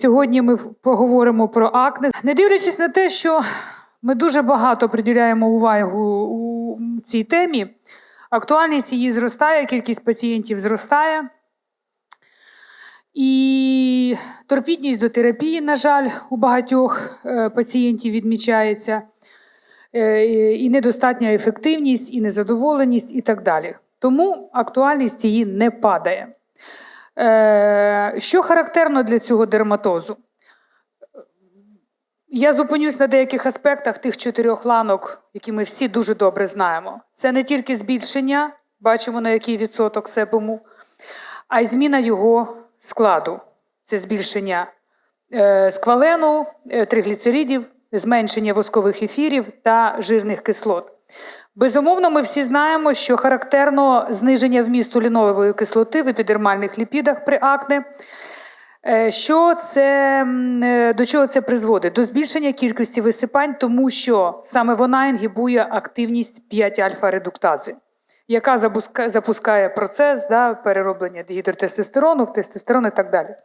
Сьогодні ми поговоримо про акне. Не дивлячись на те, що ми дуже багато приділяємо увагу у цій темі, актуальність її зростає, кількість пацієнтів зростає. І торпідність до терапії, на жаль, у багатьох е, пацієнтів відмічається, Е, і і недостатня ефективність, і незадоволеність, і так далі. Тому актуальність її не падає. Е, Що характерно для цього дерматозу? Я зупинюсь на деяких аспектах тих чотирьох ланок, які ми всі дуже добре знаємо. Це не тільки збільшення, бачимо на який відсоток себуму, а й зміна його складу. Це збільшення е, сквалену, е, тригліцеридів, зменшення воскових ефірів та жирних кислот. Безумовно, ми всі знаємо, що характерно зниження вмісту лінової кислоти в епідермальних ліпідах при акне. Е, Що це, е, до чого це призводить? До збільшення кількості висипань, тому що саме вона інгібує активність 5-альфа-редуктази, яка запускає процес да, перероблення гідротестостерону в тестостерон і так далі.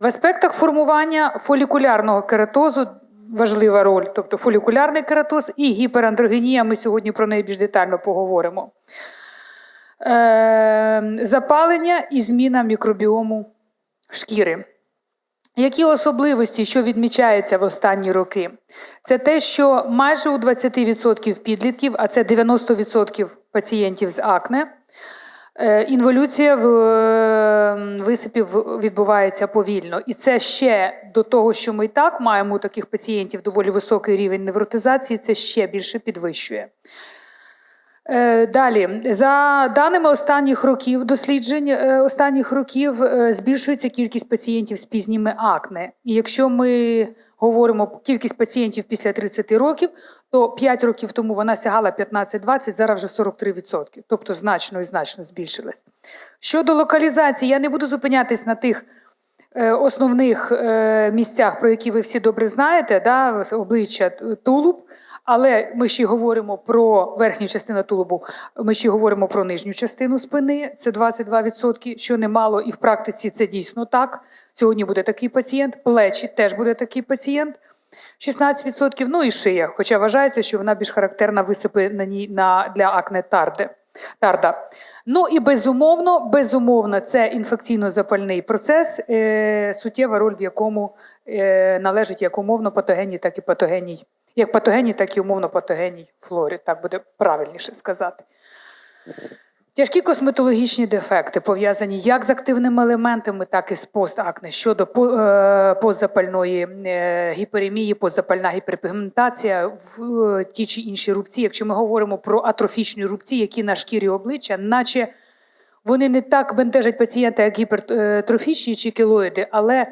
В аспектах формування фолікулярного кератозу важлива роль, тобто фолікулярний кератоз і гіперандрогенія. Ми сьогодні про неї більш детально поговоримо. Е, запалення і зміна мікробіому шкіри. Які особливості, що відмічається в останні роки? Це те, що майже у 20% підлітків, а це 90% пацієнтів з акне, інволюція в е, висипів відбувається повільно. І це ще до того, що ми і так маємо у таких пацієнтів доволі високий рівень невротизації, це ще більше підвищує. Е, Далі, за даними останніх років досліджень, е, останніх років е, збільшується кількість пацієнтів з пізніми акне. І якщо ми говоримо кількість пацієнтів після 30 років, то 5 років тому вона сягала 15-20, зараз вже 43%, тобто значно і значно збільшилась. Щодо локалізації, я не буду зупинятись на тих е, основних е, місцях, про які ви всі добре знаєте, да, обличчя е, тулуб. Але ми ще говоримо про верхню частину тулубу, ми ще говоримо про нижню частину спини, це 22%, що немало, і в практиці це дійсно так. Сьогодні буде такий пацієнт, плечі теж буде такий пацієнт. 16%, ну і шия, хоча вважається, що вона більш характерна висипи на ній на, для акне тарде. Тарда. Ну і безумовно, безумовно, це інфекційно-запальний процес, е, суттєва роль в якому е, належить як умовно патогенній, так і патогенній, як патогенній, так і умовно патогенній флорі. Так буде правильніше сказати. Тяжкі косметологічні дефекти пов'язані як з активними елементами, так і з постакне щодо е, постзапальної е, гіперемії, постзапальна гіперпігментація в е, ті чи інші рубці. Якщо ми говоримо про атрофічні рубці, які на шкірі обличчя, наче вони не так бентежать пацієнта, як гіпертрофічні чи кілоїди, але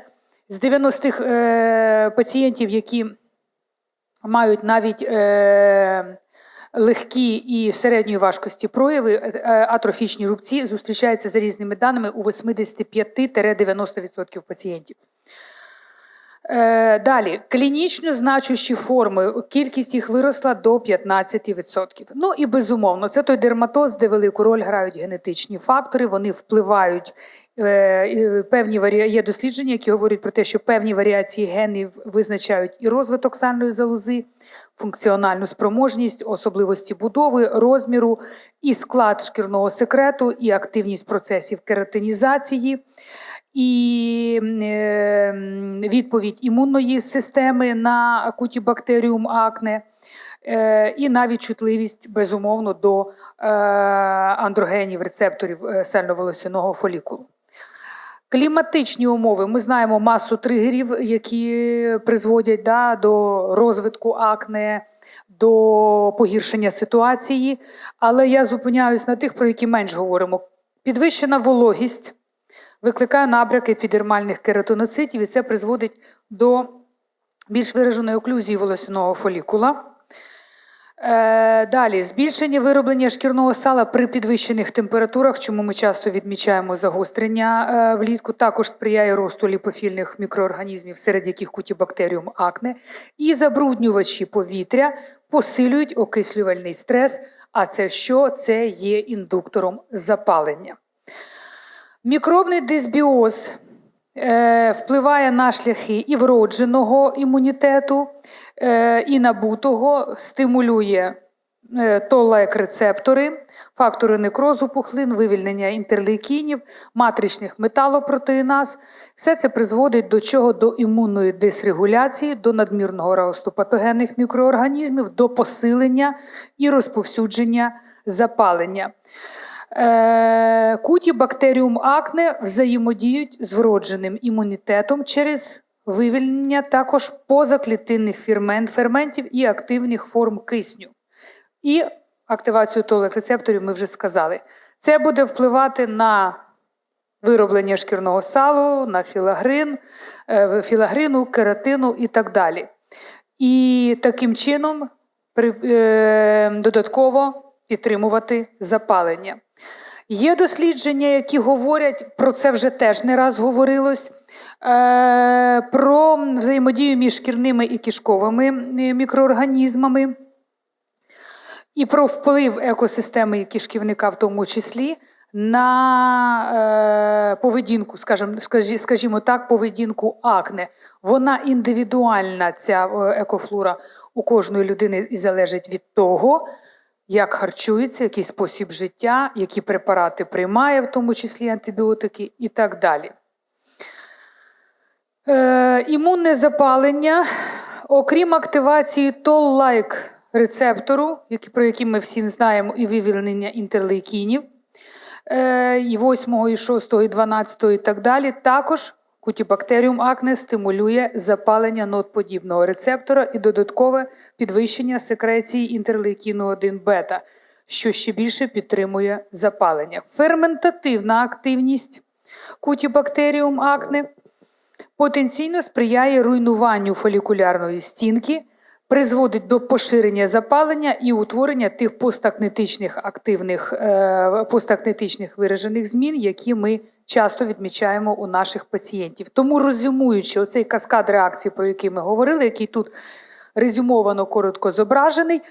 з 90-х е, пацієнтів, які мають навіть легкі і середньої важкості прояви, е, е, атрофічні рубці зустрічаються за різними даними у 85-90% пацієнтів. Е, Далі, клінічно значущі форми, кількість їх виросла до 15%. Ну і безумовно, це той дерматоз, де велику роль грають генетичні фактори, вони впливають. е, Певні варі... Є дослідження, які говорять про те, що певні варіації генів визначають і розвиток сальної залози, функціональну спроможність, особливості будови, розміру, і склад шкірного секрету, і активність процесів кератинізації і е, відповідь імунної системи на кутібактеріум акне, е, і навіть чутливість безумовно до е, андрогенів рецепторів е, сально-волосяного фолікулу. Кліматичні умови. Ми знаємо масу тригерів, які призводять да, до розвитку акне, до погіршення ситуації. Але я зупиняюсь на тих, про які менш говоримо. Підвищена вологість викликає набряк епідермальних кератоноцитів, і це призводить до більш вираженої оклюзії волосяного фолікула. Е, Далі збільшення вироблення шкірного сала при підвищених температурах, чому ми часто відмічаємо загострення е, влітку, також сприяє росту ліпофільних мікроорганізмів, серед яких кутібактеріум акне, і забруднювачі повітря посилюють окислювальний стрес. А це що? Це є індуктором запалення. Мікробний дисбіоз е, впливає на шляхи і вродженого імунітету, е, і набутого, стимулює е, толлайк рецептори, фактори некрозу пухлин, вивільнення інтерлейкінів, матричних металопротеїназ. Все це призводить до чого? До імунної дисрегуляції, до надмірного росту патогенних мікроорганізмів, до посилення і розповсюдження запалення. Е, Куті бактеріум акне взаємодіють з вродженим імунітетом через вивільнення також позаклітинних фермент, ферментів і активних форм кисню. І активацію толик рецепторів ми вже сказали. Це буде впливати на вироблення шкірного салу, на філагрин, е, філагрину, кератину і так далі. І таким чином е, додатково підтримувати запалення. Є дослідження, які говорять, про це вже теж не раз говорилось, е, про взаємодію між шкірними і кишковими е, мікроорганізмами і про вплив екосистеми кишківника в тому числі на е, поведінку, скажімо, так, поведінку акне. Вона індивідуальна, ця е, екофлора у кожної людини і залежить від того, як харчується, який спосіб життя, які препарати приймає, в тому числі антибіотики і так далі. Е, імунне запалення, окрім активації toll-like рецептору, про які ми всі знаємо, і вивільнення інтерлейкінів, е, і 8, і 6, і 12, і так далі, також кутібактеріум акне стимулює запалення нотподібного рецептора і додаткове підвищення секреції інтерлейкіну 1 бета, що ще більше підтримує запалення. Ферментативна активність кутібактеріум акне потенційно сприяє руйнуванню фолікулярної стінки, призводить до поширення запалення і утворення тих постакнетичних активних е, постакнетичних виражених змін, які ми часто відмічаємо у наших пацієнтів. Тому резюмуючи оцей каскад реакцій, про який ми говорили, який тут резюмовано коротко зображений.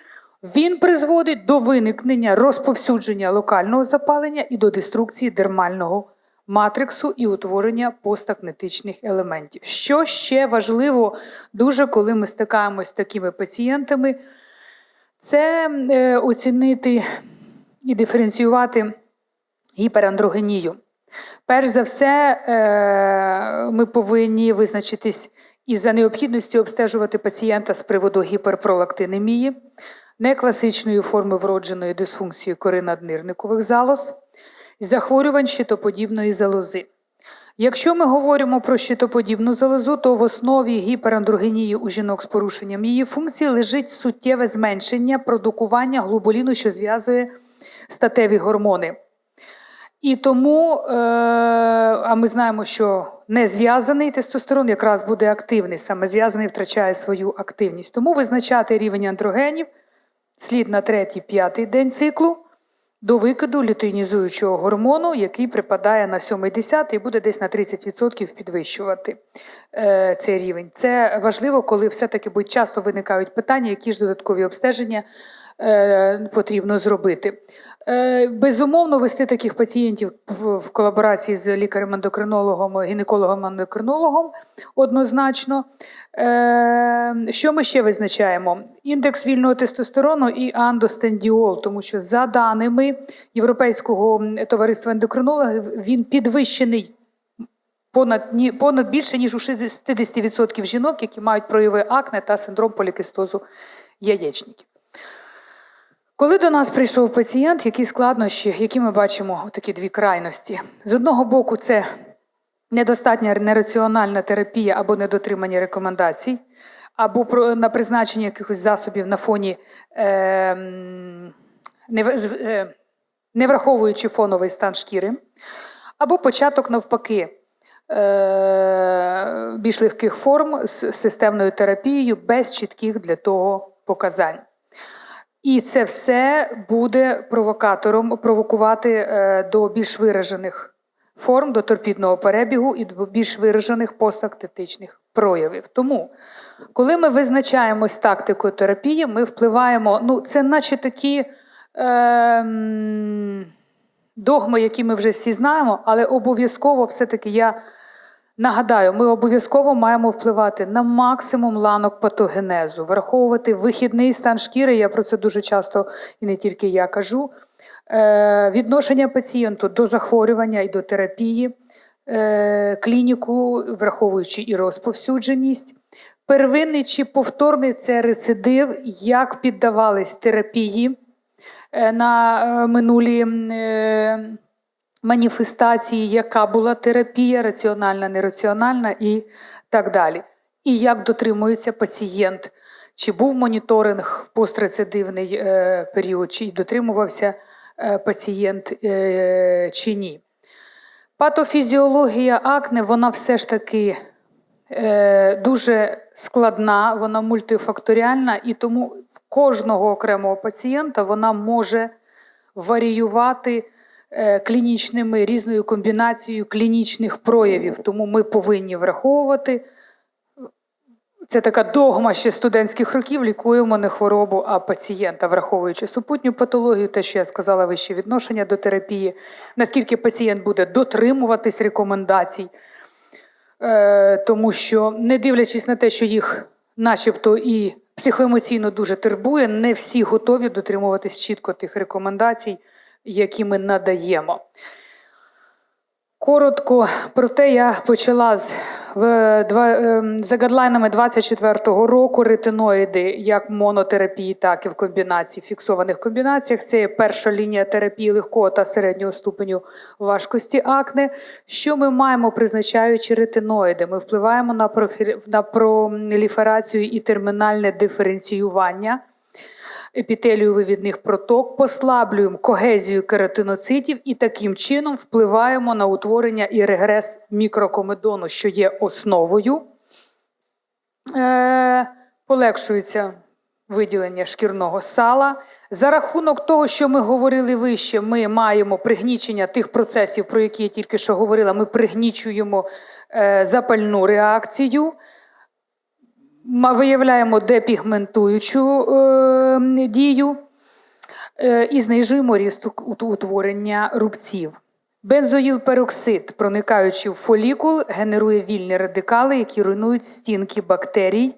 Він призводить до виникнення розповсюдження локального запалення і до деструкції дермального матриксу і утворення постакнетичних елементів. Що ще важливо дуже, коли ми стикаємось з такими пацієнтами, це е, оцінити і диференціювати гіперандрогенію. Перш за все, е, ми повинні визначитись із за необхідністю обстежувати пацієнта з приводу гіперпролактинемії, некласичної форми вродженої дисфункції кори наднирникових залоз, захворювань щитоподібної залози. Якщо ми говоримо про щитоподібну залозу, то в основі гіперандрогенії у жінок з порушенням її функції лежить суттєве зменшення продукування глобуліну, що зв'язує статеві гормони. І тому, е, а ми знаємо, що не зв'язаний тестостерон якраз буде активний, саме зв'язаний втрачає свою активність. Тому визначати рівень андрогенів слід на третій, п'ятий день циклу до викиду лютеїнізуючого гормону, який припадає на 7-10 і буде десь на 30% підвищувати е, цей рівень. Це важливо, коли все-таки будуть часто виникають питання, які ж додаткові обстеження е, потрібно зробити. Е, Безумовно, вести таких пацієнтів в колаборації з лікарем-ендокринологом, гінекологом-ендокринологом однозначно. Е, Що ми ще визначаємо? Індекс вільного тестостерону і андостендіол, тому що за даними Європейського товариства ендокринологів він підвищений понад, понад більше, ніж у 60% жінок, які мають прояви акне та синдром полікистозу яєчників. Коли до нас прийшов пацієнт, які складнощі, які ми бачимо такі дві крайності. З одного боку, це недостатня нераціональна терапія або недотримання рекомендацій, або на призначення якихось засобів на фоні, е, з- е, не враховуючи фоновий стан шкіри, або початок навпаки. е, Більш легких форм з системною терапією без чітких для того показань. І це все буде провокатором провокувати е, до більш виражених форм, до торпідного перебігу і до більш виражених постактетичних проявів. Тому, коли ми визначаємось тактикою терапії, ми впливаємо, ну, це наче такі е, догми, які ми вже всі знаємо, але обов'язково все-таки я Нагадаю, ми обов'язково маємо впливати на максимум ланок патогенезу, враховувати вихідний стан шкіри. Я про це дуже часто і не тільки я кажу. Е, Відношення пацієнту до захворювання і до терапії, е, клініку, враховуючи і розповсюдженість. Первинний чи повторний це рецидив, як піддавались терапії е, на минулі маніфестації, яка була терапія, раціональна, нераціональна і так далі. І як дотримується пацієнт, чи був моніторинг в пострецидивний е, період, чи дотримувався е, пацієнт е, чи ні. Патофізіологія акне, вона все ж таки е, дуже складна, вона мультифакторіальна, і тому в кожного окремого пацієнта вона може варіювати клінічними різною комбінацією клінічних проявів. Тому ми повинні враховувати. Це така догма ще студентських років. Лікуємо не хворобу, а пацієнта, враховуючи супутню патологію, те, що я сказала, вище відношення до терапії, наскільки пацієнт буде дотримуватись рекомендацій. Е, тому що, не дивлячись на те, що їх начебто і психоемоційно дуже турбує, не всі готові дотримуватись чітко тих рекомендацій, які ми надаємо. Коротко про те, я почала з ем, за гадлайнами 24-го року ретиноїди як монотерапії, так і в комбінації, фіксованих комбінаціях. Це є перша лінія терапії легкого та середнього ступеню важкості акне. Що ми маємо, призначаючи ретиноїди? Ми впливаємо на, профі... на проліферацію і термінальне диференціювання епітелію вивідних проток, послаблюємо когезію кератиноцитів і таким чином впливаємо на утворення і регрес мікрокомедону, що є основою. Е, полегшується виділення шкірного сала. За рахунок того, що ми говорили вище, ми маємо пригнічення тих процесів, про які я тільки що говорила. Ми пригнічуємо е, запальну реакцію. Ма- виявляємо депігментуючу е, дію е, і знижуємо ріст утворення рубців. Бензоїлпероксид, проникаючи в фолікул, генерує вільні радикали, які руйнують стінки бактерій,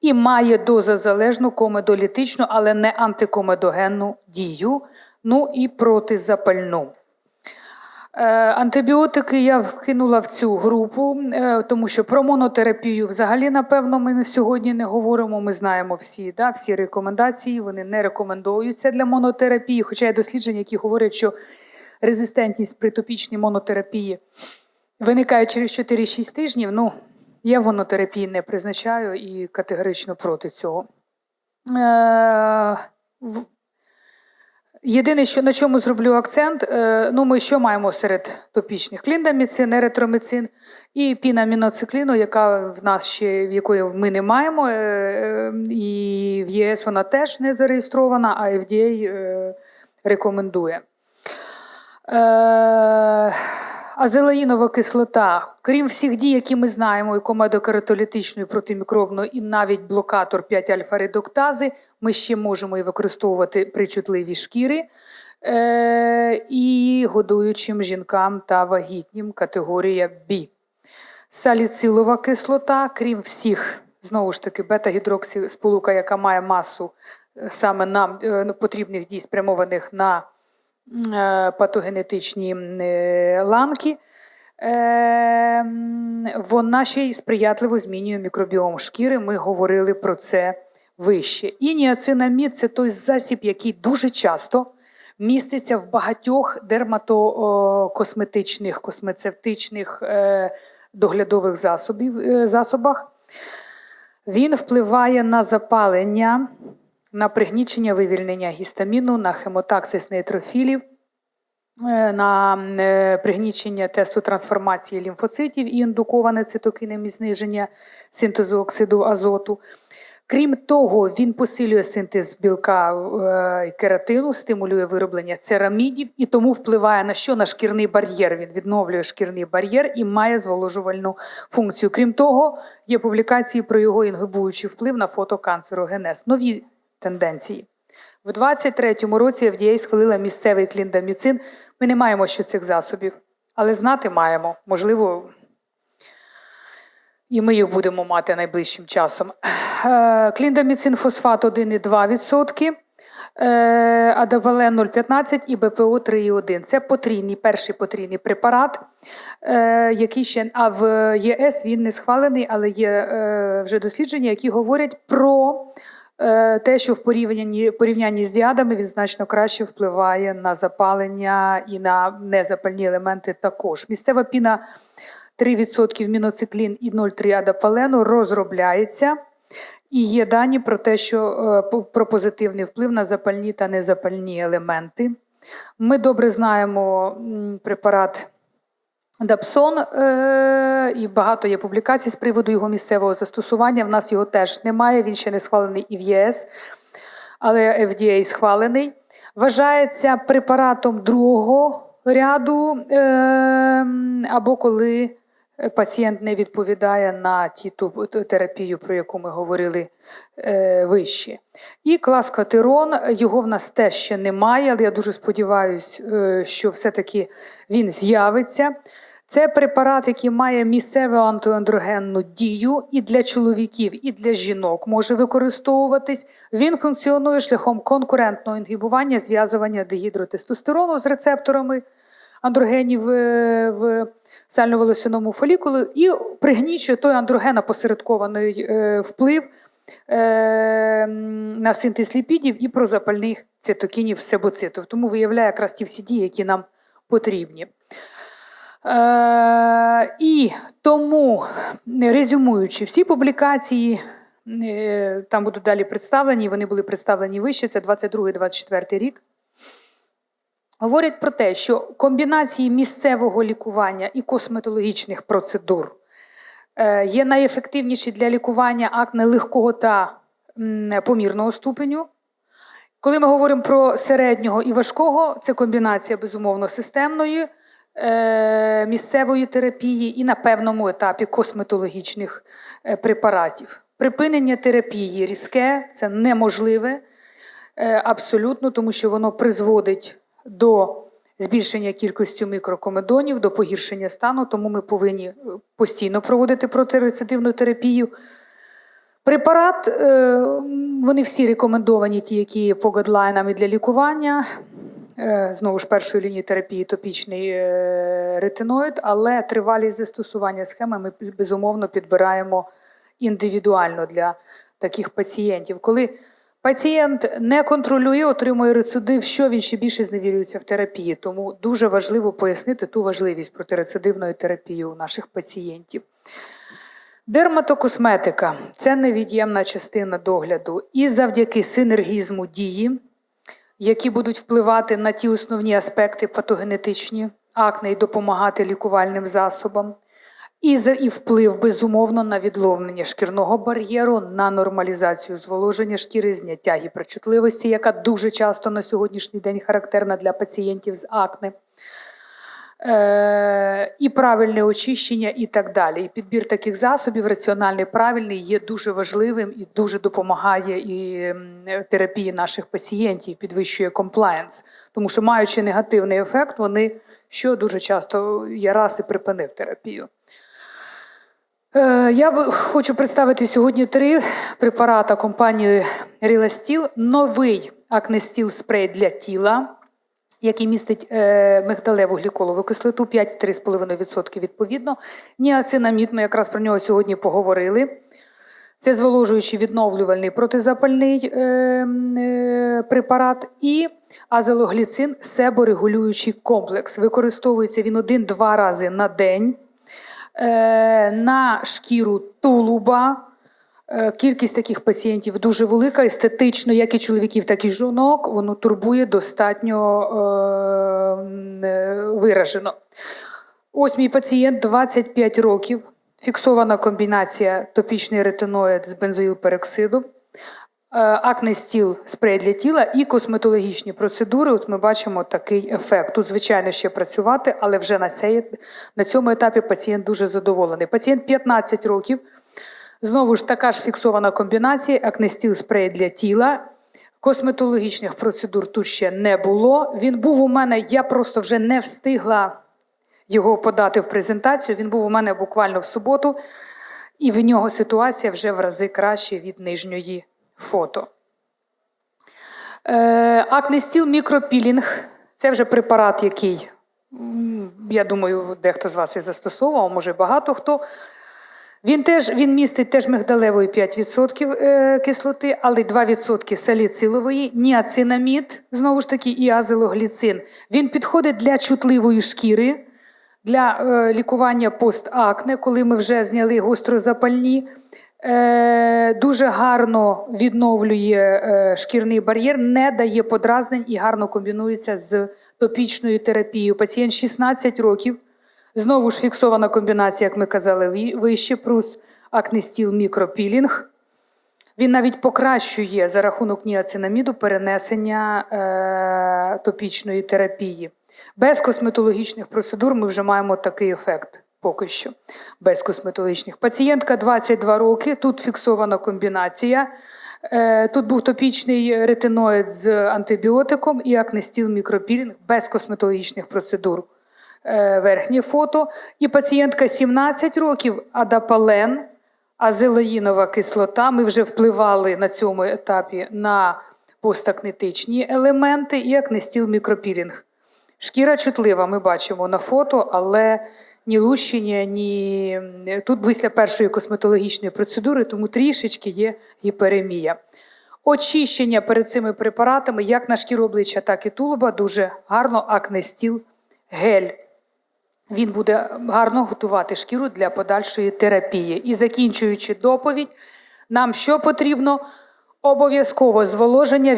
і має дозозалежну комедолітичну, але не антикомедогенну дію, ну і протизапальну. Е, Антибіотики я вкинула в цю групу, е, тому що про монотерапію взагалі, напевно, ми сьогодні не говоримо. Ми знаємо всі, да, всі рекомендації, вони не рекомендуються для монотерапії, хоча є дослідження, які говорять, що резистентність при топічній монотерапії виникає через 4-6 тижнів. Ну, я в монотерапії не призначаю і категорично проти цього. Е, Єдине, що на чому зроблю акцент, е, ну ми що маємо серед топічних? Кліндаміцин, еретроміцин і пінаміноцикліну, яка в нас ще в якої ми не маємо, е, е, і в ЄС вона теж не зареєстрована, а FDA рекомендує. Азелаїнова кислота, крім всіх дій, які ми знаємо, і комедокератолітичної, протимікробної, і навіть блокатор 5-альфа-редуктази, ми ще можемо і використовувати при чутливій шкіри е, і годуючим жінкам та вагітнім категорія B. Саліцилова кислота, крім всіх, знову ж таки, бета-гідроксисполука, яка має масу е, саме нам е, потрібних дій, спрямованих на е, патогенетичні ланки, вона ще й сприятливо змінює мікробіом шкіри. Ми говорили про це вище. І це той засіб, який дуже часто міститься в багатьох дерматокосметичних, космецевтичних е, доглядових засобів, е, засобах. Він впливає на запалення, на пригнічення вивільнення гістаміну, на хемотаксис нейтрофілів, е, на пригнічення тесту трансформації лімфоцитів і індуковане цитокинем і зниження синтезу оксиду азоту. Крім того, він посилює синтез білка е, і кератину, стимулює вироблення церамідів і тому впливає на що? На шкірний бар'єр. Він відновлює шкірний бар'єр і має зволожувальну функцію. Крім того, є публікації про його інгибуючий вплив на фотоканцерогенез. Нові тенденції. В 23-му році FDA схвалила місцевий кліндаміцин. Ми не маємо ще цих засобів, але знати маємо. Можливо, і ми їх будемо мати найближчим часом. Е, Кліндаміцин фосфат 1,2%, е, 0,15 і БПО 3,1. Це потрійний, перший потрійний препарат, е, який ще а в ЄС він не схвалений, але є е, вже дослідження, які говорять про е, те, що в порівнянні, порівнянні з діадами він значно краще впливає на запалення і на незапальні елементи також. Місцева піна 3% міноциклін і 0,3 адапалену розробляється. І є дані про те, що е, про позитивний вплив на запальні та незапальні елементи. Ми добре знаємо препарат Дапсон, е, і багато є публікацій з приводу його місцевого застосування. В нас його теж немає, він ще не схвалений і в ЄС, але FDA схвалений. Вважається препаратом другого ряду, е, або коли пацієнт не відповідає на ті ту терапію, про яку ми говорили е, вище. І класкатерон, його в нас теж ще немає, але я дуже сподіваюся, що все-таки він з'явиться. Це препарат, який має місцеву антиандрогенну дію і для чоловіків, і для жінок може використовуватись. Він функціонує шляхом конкурентного інгібування зв'язування дегідротестостерону з рецепторами андрогенів е, в сально-волосяному фолікулі і пригнічує той андроген опосередкований е, вплив е, на синтез ліпідів і прозапальних цитокінів себоцитів. Тому виявляє якраз ті всі дії, які нам потрібні. Е, і тому, резюмуючи, всі публікації е, там будуть далі представлені, вони були представлені вище, це 22-24 рік. Говорять про те, що комбінації місцевого лікування і косметологічних процедур е, є найефективніші для лікування акне легкого та помірного ступеню. Коли ми говоримо про середнього і важкого, це комбінація безумовно системної е, місцевої терапії і на певному етапі косметологічних е, препаратів. Припинення терапії різке це неможливе абсолютно, тому що воно призводить до збільшення кількості мікрокомедонів, до погіршення стану, тому ми повинні е, постійно проводити протирецидивну терапію. Препарат, е, вони всі рекомендовані, ті, які є по гадлайнам і для лікування. Е, Знову ж першої лінії терапії топічний ретиноїд, але тривалість застосування схеми ми безумовно підбираємо індивідуально для таких пацієнтів. Коли пацієнт не контролює, отримує рецидив, що він ще більше зневірюється в терапії. Тому дуже важливо пояснити ту важливість протирецидивної терапії у наших пацієнтів. Дерматокосметика це невід'ємна частина догляду і завдяки синергізму дії, які будуть впливати на ті основні аспекти патогенетичні акне і допомагати лікувальним засобам, і, за, і вплив безумовно на відловлення шкірного бар'єру, на нормалізацію зволоження шкіри, зняття гіперчутливості, яка дуже часто на сьогоднішній день характерна для пацієнтів з акне. Е, і правильне очищення, і так далі. І підбір таких засобів, раціональний, правильний, є дуже важливим і дуже допомагає і терапії наших пацієнтів, підвищує комплаєнс. Тому що, маючи негативний ефект, вони що дуже часто я раз і припинив терапію. Е, Я хочу представити сьогодні три препарати компанії Ріластіл. Новий акнестіл спрей для тіла, який містить е, мигдалеву гліколову кислоту 5-3,5% відповідно. Ніацинамід, ми якраз про нього сьогодні поговорили. Це зволожуючий відновлювальний протизапальний е, препарат і азелогліцин себорегулюючий комплекс. Використовується він один-два рази на день на шкіру тулуба. Е, Кількість таких пацієнтів дуже велика, естетично, як і чоловіків, так і жінок. Воно турбує достатньо е, е, виражено. Ось мій пацієнт 25 років. Фіксована комбінація топічний ретиноїд з бензоїлпероксиду, е, акнестіл спрей для тіла і косметологічні процедури. От ми бачимо такий ефект. Тут, звичайно, ще працювати, але вже на, цей, на цьому етапі пацієнт дуже задоволений. Пацієнт 15 років. Знову ж така ж фіксована комбінація, акнестіл спрей для тіла. Косметологічних процедур тут ще не було. Він був у мене, я просто вже не встигла його подати в презентацію. Він був у мене буквально в суботу. і в нього ситуація вже в рази краще від нижньої фото. Е, Акнестіл мікропілінг це вже препарат, який, я думаю, дехто з вас і застосовував, може багато хто. Він теж він містить теж мигдалевої 5% е, кислоти, але 2% саліцилової, ніацинамід, знову ж таки, і азелогліцин. Він підходить для чутливої шкіри, для е, лікування постакне, коли ми вже зняли гострозапальні. Е, дуже гарно відновлює е, шкірний бар'єр, не дає подразнень і гарно комбінується з топічною терапією. Пацієнт 16 років. Знову ж фіксована комбінація, як ми казали, вище, плюс акнестіл мікропілінг. Він навіть покращує за рахунок ніацинаміду перенесення е, топічної терапії. Без косметологічних процедур ми вже маємо такий ефект поки що. Без косметологічних. Пацієнтка 22 роки, тут фіксована комбінація. Е, Тут був топічний ретиноїд з антибіотиком і акнестіл мікропілінг без косметологічних процедур е, верхнє фото. І пацієнтка 17 років, адапален, азелаїнова кислота. Ми вже впливали на цьому етапі на постакнетичні елементи і акнестіл мікропілінг. Шкіра чутлива, ми бачимо на фото, але ні лущення, ні тут після першої косметологічної процедури, тому трішечки є гіперемія. Очищення перед цими препаратами, як на шкіру обличчя, так і тулуба, дуже гарно акнестіл гель. Він буде гарно готувати шкіру для подальшої терапії. І закінчуючи доповідь, нам що потрібно? Обов'язково зволоження,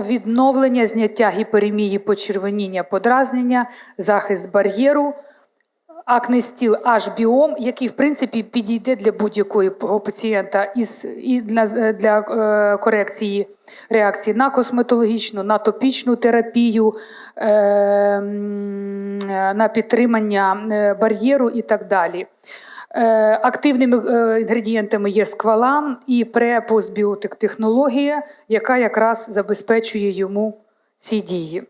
відновлення, зняття гіперемії, почервоніння, подразнення, захист бар'єру, акнестіл H-біом, який, в принципі, підійде для будь-якого пацієнта із, і для, для е, корекції реакції на косметологічну, на топічну терапію, е, на підтримання е, бар'єру і так далі. Е, Активними е, інгредієнтами є сквалан і пре-постбіотик технологія, яка якраз забезпечує йому ці дії.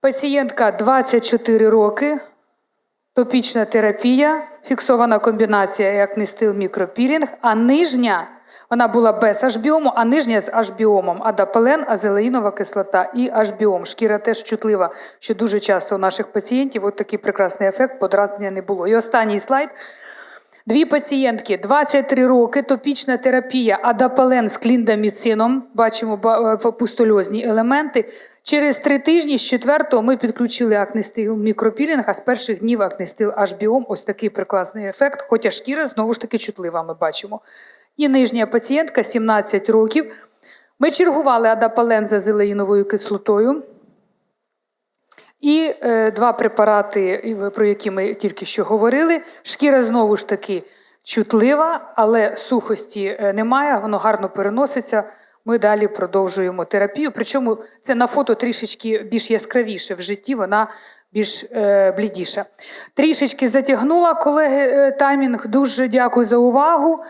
Пацієнтка 24 роки, топічна терапія, фіксована комбінація як нестил мікропілінг, а нижня вона була без ажбіому, а нижня з ажбіомом, адапелен, азелеїнова кислота і ажбіом. Шкіра теж чутлива, що дуже часто у наших пацієнтів от такий прекрасний ефект, подразнення не було. І останній слайд. Дві пацієнтки 23 роки, топічна терапія, адапален з кліндаміцином. Бачимо ба- е, елементи. Через три тижні з четвертого ми підключили акнестил мікропілінг, а з перших днів акнестил HBOM. Ось такий прекрасний ефект. Хоча шкіра знову ж таки чутлива, ми бачимо. І нижня пацієнтка 17 років. Ми чергували адапален за зелеїновою кислотою. І е, два препарати, про які ми тільки що говорили. Шкіра знову ж таки чутлива, але сухості е, немає, воно гарно переноситься. Ми далі продовжуємо терапію. Причому це на фото трішечки більш яскравіше в житті, вона більш е, блідіша. Трішечки затягнула колеги е, таймінг. Дуже дякую за увагу.